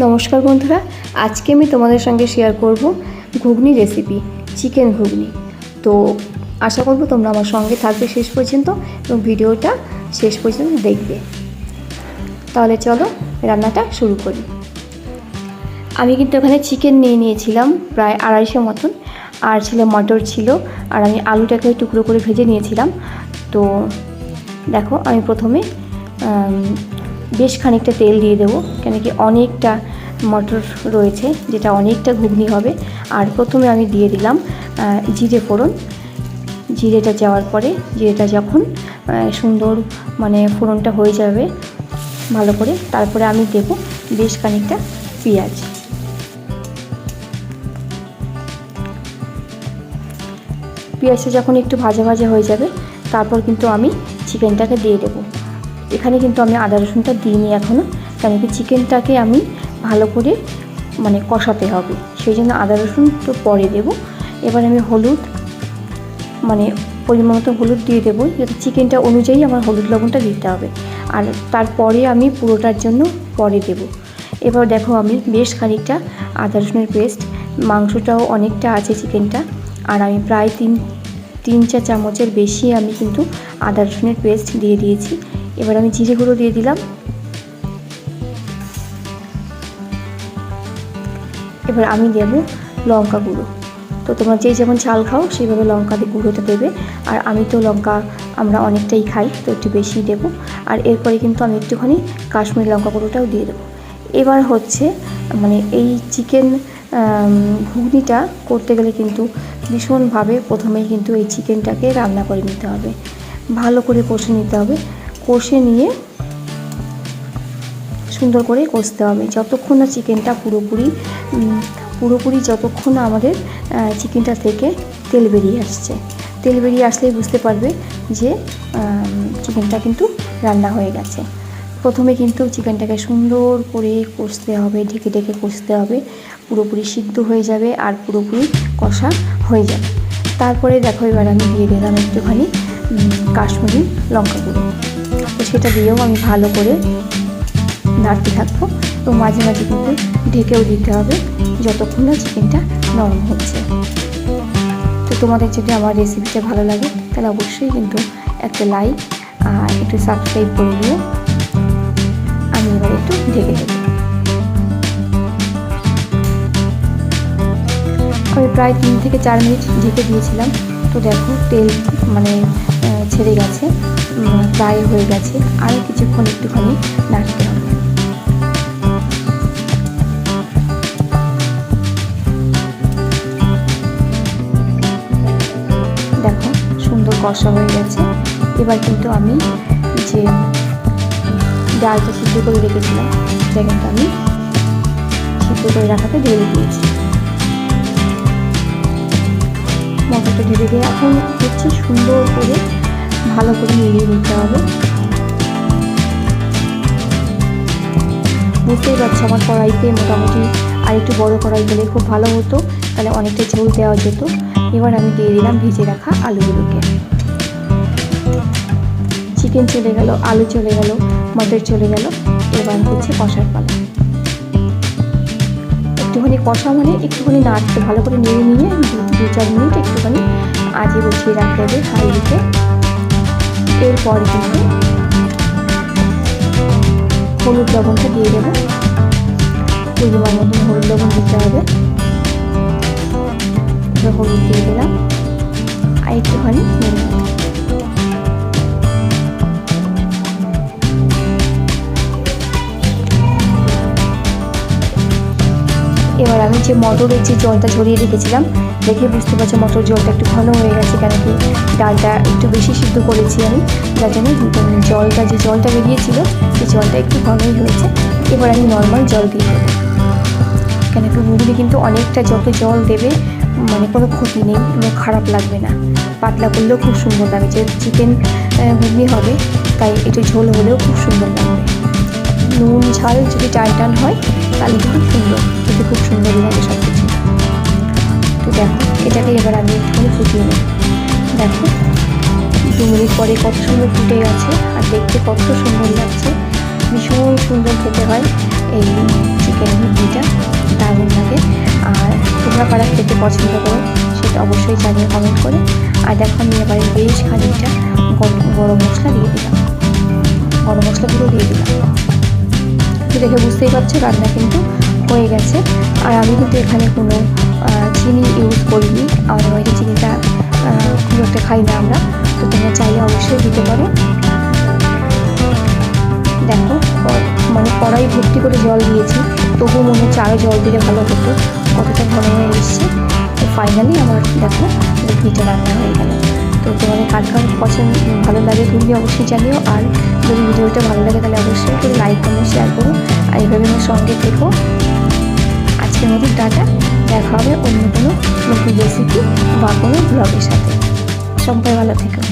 নমস্কার বন্ধুরা, আজকে আমি তোমাদের সঙ্গে শেয়ার করব ঘুগনি রেসিপি চিকেন ঘুগনি। তো আশা করব তোমরা আমার সঙ্গে থাকবে শেষ পর্যন্ত এবং ভিডিওটা শেষ পর্যন্ত দেখবে। তাহলে চলো রান্নাটা শুরু করি। আমি কিন্তু এখানে চিকেন নিয়ে নিয়েছিলাম, প্রায় আড়াইশো মতন। আর ছিল মটর ছিল, আর আমি আলুটাকে টুকরো করে ভেজে নিয়েছিলাম। তো দেখো আমি প্রথমে বেশ খানিকটা তেল দিয়ে দেবো, কেন কি অনেকটা মটর রয়েছে, যেটা অনেকটা ঘুগনি হবে। আর প্রথমে আমি দিয়ে দিলাম জিরে ফোড়ন। জিরেটা যাওয়ার পরে, জিরেটা যখন সুন্দর মানে ফোড়নটা হয়ে যাবে ভালো করে, তারপরে আমি দেব বেশ খানিকটা পেঁয়াজ। পেঁয়াজটা যখন একটু ভাজা ভাজা হয়ে যাবে, তারপর কিন্তু আমি চিকেনটাকে দিয়ে দেবো। এখানে কিন্তু আমি আদা রসুনটা দিইনি এখনও কেন কি চিকেনটাকে আমি ভালো করে মানে কষাতে হবে। সেই জন্য আদা রসুন তো পরে দেব। এবার আমি হলুদ মানে পরিমাণ মতো হলুদ দিয়ে দেবো, যাতে চিকেনটা অনুযায়ী আমার হলুদ লবণটা দিতে হবে। আর তারপরে আমি পুরোটার জন্য পরে দেব। এবার দেখো আমি বেশ খানিকটা আদা রসুনের পেস্ট, মাংসটাও অনেকটা আছে চিকেনটা, আর আমি প্রায় তিন তিন চা চামচের বেশি আমি কিন্তু আদা রসুনের পেস্ট দিয়ে দিয়েছি। এবার আমি জিরে গুঁড়ো দিয়ে দিলাম। এবার আমি দেবো লঙ্কা গুঁড়ো। তো তোমরা যে যেমন ঝাল খাও, সেইভাবে লঙ্কা দিয়ে গুঁড়োটা দেবে। আর আমি তো লঙ্কা আমরা অনেকটাই খাই, তো একটু বেশি দেবো। আর এরপরে কিন্তু আমি একটুখানি কাশ্মীরি লঙ্কা গুঁড়োটাও দিয়ে দেবো। এবার হচ্ছে মানে এই চিকেন ঘুগনিটা করতে গেলে কিন্তু ভীষণভাবে প্রথমেই কিন্তু এই চিকেনটাকে রান্না করে নিতে হবে। ভালো করে কষে নিতে হবে। কষে নিয়ে সুন্দর করে কষতে হবে। যতক্ষণ না চিকেনটা পুরোপুরি পুরোপুরি যতক্ষণ না আমাদের চিকেনটা থেকে তেল বেরিয়ে আসছে। তেল বেরিয়ে আসলেই বুঝতে পারবে যে চিকেনটা কিন্তু রান্না হয়ে গেছে। প্রথমে কিন্তু চিকেনটাকে সুন্দর করে কষতে হবে, ঢেকে ঢেকে কষতে হবে। পুরোপুরি সিদ্ধ হয়ে যাবে আর পুরোপুরি কষা হয়ে যাবে। তারপরে দেখো এবার আমি দিয়ে দিলাম একটুখানি কাশ্মীরি লঙ্কা গুঁড়ো তো সেটা দিয়েও আমি ভালো করে নাড়তে থাকব। তো মাঝে মাঝে কিন্তু ঢেকেও দিতে হবে যতক্ষণ না চিকেনটা নরম হচ্ছে। তো তোমাদের যদি আমার রেসিপিটা ভালো লাগে, তাহলে অবশ্যই কিন্তু একটা লাইক আর একটু সাবস্ক্রাইব করে দিও। আমি এবার একটু ঢেকে দেবো। আমি প্রায় তিন থেকে চার মিনিট ঢেকে দিয়েছিলাম। তো দেখো তেল মানে ছেড়ে গেছে। প্রায় হয়ে গেছে। আর কিছুক্ষণ একটুখানি নাড়তে হবে। দেখো, সুন্দর কষা হয়ে গেছে। এবার কিন্তু আমি যে ডালটা সিদ্ধ করে রেখেছিলাম সেটা কিন্তু আমি সিদ্ধ করে রাখাতে ঢেলে দিয়েছি। মটরটা ঢেলে দিয়ে এখন হচ্ছে সুন্দর করে ভালো করে মিলিয়ে নিতে হবে। বুঝতেই পারছি, আমার কড়াইতে মোটামুটি আর একটু বড় কড়াই হলে খুব ভালো হতো, তাহলে অনেকটা ঝোল দেওয়া যেত। এবার আমি দিয়ে দিলাম ভেজে রাখা আলুগুলোকে। চিকেন চলে গেল, আলু চলে গেল মটর চলে গেল, এবার হচ্ছে কষার পালা। একটুখানি কষা মানে একটুখানি নাড়তে ভালো করে নেড়ে নিয়ে দু- চার মিনিট একটুখানি আজে বসিয়ে রাখতে হবে হাই দিতে এরপর কিন্তু হলুদ লবণটা দিয়ে দেবো। পরিমাণ মতন হলুদ লবণ দিতে হবে। হলুদ দিয়ে দিলাম। আর একটুখানি যে মটরের যে জলটা ঝরিয়ে রেখেছিলাম, দেখে বুঝতে পারছি মটর জলটা একটু ঘন হয়ে গেছে, কেন কি ডালটা একটু বেশি সিদ্ধ করেছি আমি, যার জন্য জলটা, যে জলটা বেরিয়েছিল, সেই জলটা একটু ঘনই হয়েছে। এবার আমি নর্মাল জল দিয়ে দেবো। কেন কি ঘুগনি কিন্তু অনেকটা যত জল দেবে মানে কোনো ক্ষতি নেই, কোনো খারাপ লাগবে না। পাতলা করলেও খুব সুন্দর লাগে যে চিকেন ঘুগনি হবে, তাই একটু ঝোল হলেও খুব সুন্দর লাগবে। নুন, ঝাল যদি টান টান হয়, তাহলে কিন্তু সুন্দর, খেতে খুব সুন্দরই লাগে সব কিছু তো দেখো, এটাকে এবার আমি একটুখানি ফুটিয়ে নেব। দেখো, দু মিনিট পরে কত সুন্দর ফুটে গেছে, আর দেখতে কত সুন্দর লাগছে। ভীষণ সুন্দর খেতে হয় এই চিকেন ঘিটা, দারুণ লাগে। আর তোমরা কারা খেতে পছন্দ করো, সেটা অবশ্যই জানিয়ে কমেন্ট করে। আর দেখো, আমি এবারে বেশ খানিকটা গরম মশলা দিয়ে দিলাম। গরম মশলাগুলো দিয়ে দিলাম। তো দেখে বুঝতেই পারছ, রান্না কিন্তু হয়ে গেছে। আর আমি কিন্তু এখানে কোনো চিনি ইউজ করিনি। আমাদের বাড়িতে চিনিটা খুব একটা খাই না আমরা। তো তোমরা চাইলে অবশ্যই দিতে পারো। দেখো মানে কড়াই ভর্তি করে জল দিয়েছি। তবু মনে হচ্ছে আরও জল দিলে ভালো হতো। কতটা ঘন হয়ে এসছে। তো ফাইনালি আমার, দেখো ঘিটা রান্না হয়ে গেল। তো তোমাদের কার কার পছন্দ, ভালো লাগে তুমি অবশ্যই জানিও। আর যদি ভিডিওটা ভালো লাগে তাহলে অবশ্যই তুমি লাইক কমেন্ট শেয়ার করো। আর এইভাবে আমার সঙ্গে থেকো। আজকের মতো টাটা। দেখা হবে অন্য কোনো নতুন রেসিপি বা কোনো ব্লগের সাথে। সবাই ভালো থেকো।